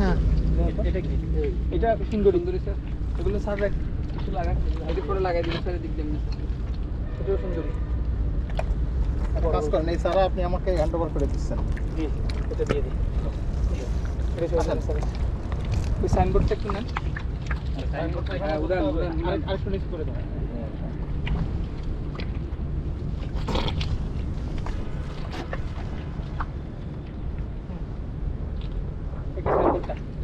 হ্যাঁ এটা কি এটা সিঙ্গুরি স্যার এগুলো স্যার কিছু লাগান এদিক করে লাগাই দিবেন স্যার এদিক যেমনি এটাও সুন্দরী কাজ করেন এই সারা আপনি আমাকে হ্যান্ড ওভার করে দিচ্ছেন জি এটা দিয়ে দিই এটা ওই সাইনবোর্ডটা একটু নেন। আরেকটু নিচ করে দেন এই সাইনবোর্ডটা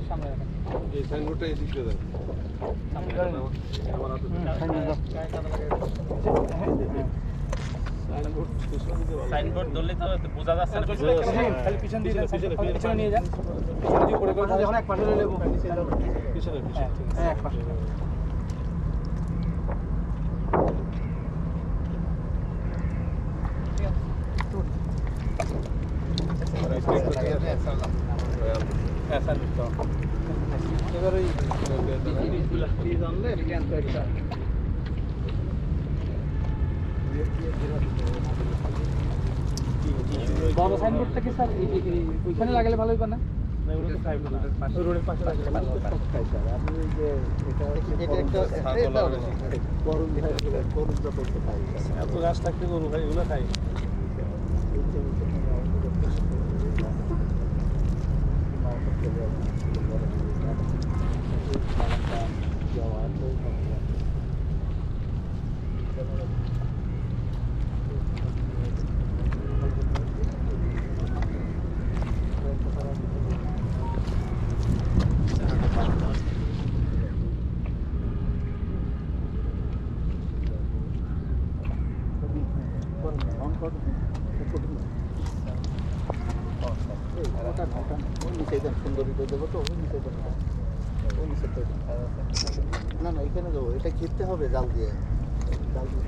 সামনে রাখেন। এই সাইনবোর্ডটা এদিক দেন। আমার হাতে সাইনবোর্ড। সাইনবোর্ড ধরলে তো বোঝা যাচ্ছে না হ্যাঁ, খালি পিছন দিয়ে পিছনে, পিছনে পিছনে, নিয়ে যান। পিছনে। দিয়ে করে করে যখন এক পাশে নেব। পিছনে পিছনে। হ্যাঁ, হ্যাঁ, এক পাশে। এবার ওই বড় সাইনবোর্ডটা কি স্যার ওইখানে লাগালে ভালো হইবে না? ওই রোডের পাশে লাগালে ভালো হবে। এটা একটা এটা করুন করুন যত পাই এত গাছ থাকতে গরু ভাই এগুলো খাই সুন্দরী দেবো তো নিচে না না এখানে দেবো এটা খেতে হবে জাল দিয়ে। জাল দিয়ে